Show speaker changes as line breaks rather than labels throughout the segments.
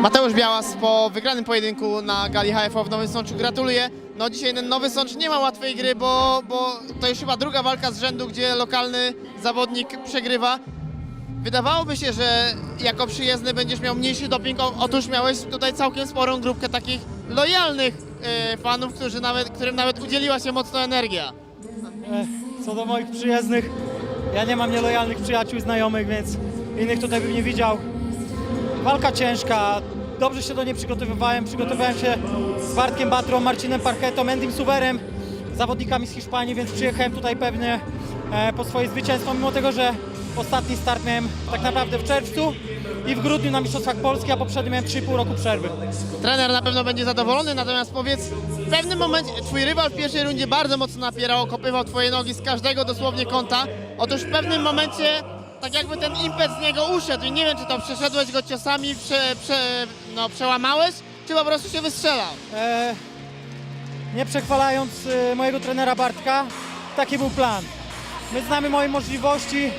Mateusz Białas po wygranym pojedynku na gali HFO w Nowym Sączu gratuluję. No dzisiaj ten Nowy Sącz nie ma łatwej gry, bo, bo to już chyba druga walka z rzędu, gdzie lokalny zawodnik przegrywa. Wydawałoby się, że jako przyjezdny będziesz miał mniejszy doping, otóż miałeś tutaj całkiem sporą grupkę takich lojalnych e, fanów, którzy nawet, którym nawet udzieliła się mocno energia.
E, Co do moich przyjezdnych, ja nie mam nielojalnych przyjaciół i znajomych, więc innych tutaj bym nie widział. Walka ciężka, dobrze się do niej przygotowywałem. Przygotowałem się z Bartkiem Batrą, Marcinem Parketą, Endym Suwerem, zawodnikami z Hiszpanii, więc przyjechałem tutaj pewnie e, po swoje zwycięstwo, mimo tego, że ostatni start miałem tak naprawdę w czerwcu i w grudniu na Mistrzostwach Polski, a poprzednio miałem 3,5 roku przerwy.
Trener na pewno będzie zadowolony, natomiast powiedz, w pewnym momencie twój rywal w pierwszej rundzie bardzo mocno napierał, okopywał twoje nogi z każdego dosłownie kąta. Otóż w pewnym momencie tak jakby ten impet z niego uszedł i nie wiem, czy to przeszedłeś go ciosami, prze, prze, no, przełamałeś, czy po prostu się wystrzelał.
E, nie przechwalając e, mojego trenera Bartka, taki był plan. My znamy moje możliwości.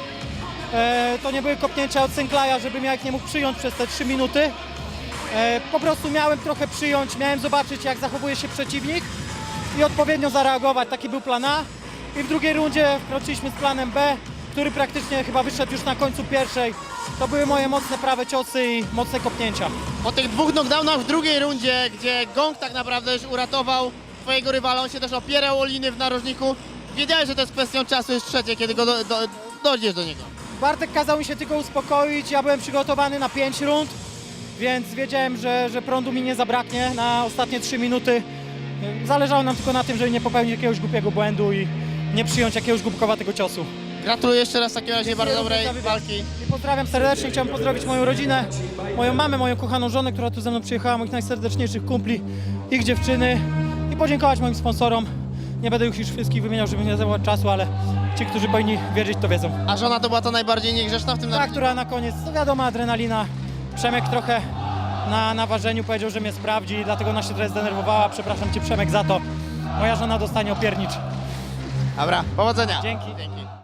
E, to nie były kopnięcia od Sęklaja, żebym ja nie mógł przyjąć przez te 3 minuty. E, po prostu miałem trochę przyjąć, miałem zobaczyć jak zachowuje się przeciwnik i odpowiednio zareagować. Taki był plan A. I w drugiej rundzie wkroczyliśmy z planem B, który praktycznie chyba wyszedł już na końcu pierwszej. To były moje mocne prawe ciosy i mocne kopnięcia.
Po tych dwóch knockdownach w drugiej rundzie, gdzie Gong tak naprawdę już uratował twojego rywala, on się też opierał o liny w narożniku, wiedziałeś, że to jest kwestią czasu już trzecie, kiedy go do, do, dojdziesz do niego.
Bartek kazał mi się tylko uspokoić, ja byłem przygotowany na 5 rund, więc wiedziałem, że, że prądu mi nie zabraknie na ostatnie 3 minuty. Zależało nam tylko na tym, żeby nie popełnić jakiegoś głupiego błędu i nie przyjąć jakiegoś głupkowatego ciosu.
Gratuluję jeszcze raz w takim razie bardzo dobrej walki.
I pozdrawiam serdecznie, chciałbym pozdrowić moją rodzinę, moją mamę, moją kochaną żonę, która tu ze mną przyjechała, moich najserdeczniejszych kumpli, ich dziewczyny i podziękować moim sponsorom. Nie będę już ich wszystkich wymieniał, żeby nie zajmować czasu, ale ci, którzy powinni wiedzieć, to wiedzą.
A żona to była ta najbardziej niegrzeczna w tym
Ta, która na koniec, to wiadomo, adrenalina. Przemek trochę na, na ważeniu powiedział, że mnie sprawdzi, dlatego ona się trochę zdenerwowała. Przepraszam Cię Przemek za to. Moja żona dostanie opiernicz.
Dobra, powodzenia.
Dzięki.
Dzięki.